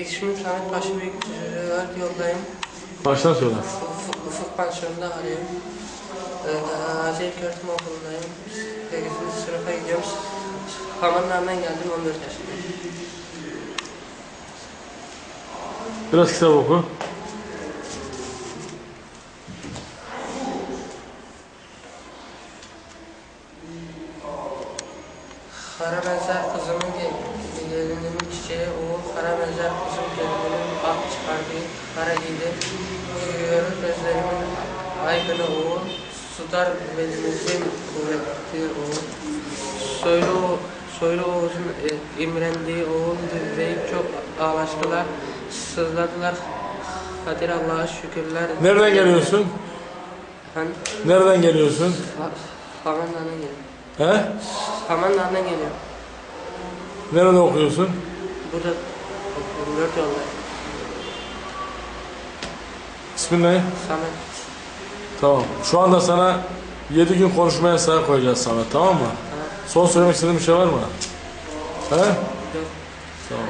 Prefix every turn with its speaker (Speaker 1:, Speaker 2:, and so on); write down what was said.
Speaker 1: İsmim Samet Başbüyük. Dört yoldayım.
Speaker 2: Baştan söyle.
Speaker 1: Ufuk, ufuk pansiyonunda arıyorum. Ee, Gazi İlköğretim Okulu'ndayım. 8. sınıfa gidiyorum. Hamanlardan geldim 14 yaşındayım.
Speaker 2: Biraz kitap oku.
Speaker 1: Kara benzer kızımın Kara benzer kızım gelinimin ak çıkardı Kara giydi Görür gözlerimin aygını oğul Sular belimizin kuvvetli oğul Soylu, soylu Oğuz'un e, imrendiği oğul Ve çok ağlaştılar Sızladılar Kadir Allah'a şükürler
Speaker 2: Nereden geliyorsun?
Speaker 1: Ben
Speaker 2: Nereden geliyorsun?
Speaker 1: Ha- Hamanlardan geliyorum
Speaker 2: He?
Speaker 1: Hamanlardan geliyorum
Speaker 2: Nerede okuyorsun?
Speaker 1: Burada dört yoldayım
Speaker 2: İsmin ne?
Speaker 1: Samet
Speaker 2: Tamam. Şu anda sana 7 gün konuşma yasağı koyacağız Samet tamam mı?
Speaker 1: Ha,
Speaker 2: Son söylemek istediğin bir şey var mı? He?
Speaker 1: yok.
Speaker 2: Tamam.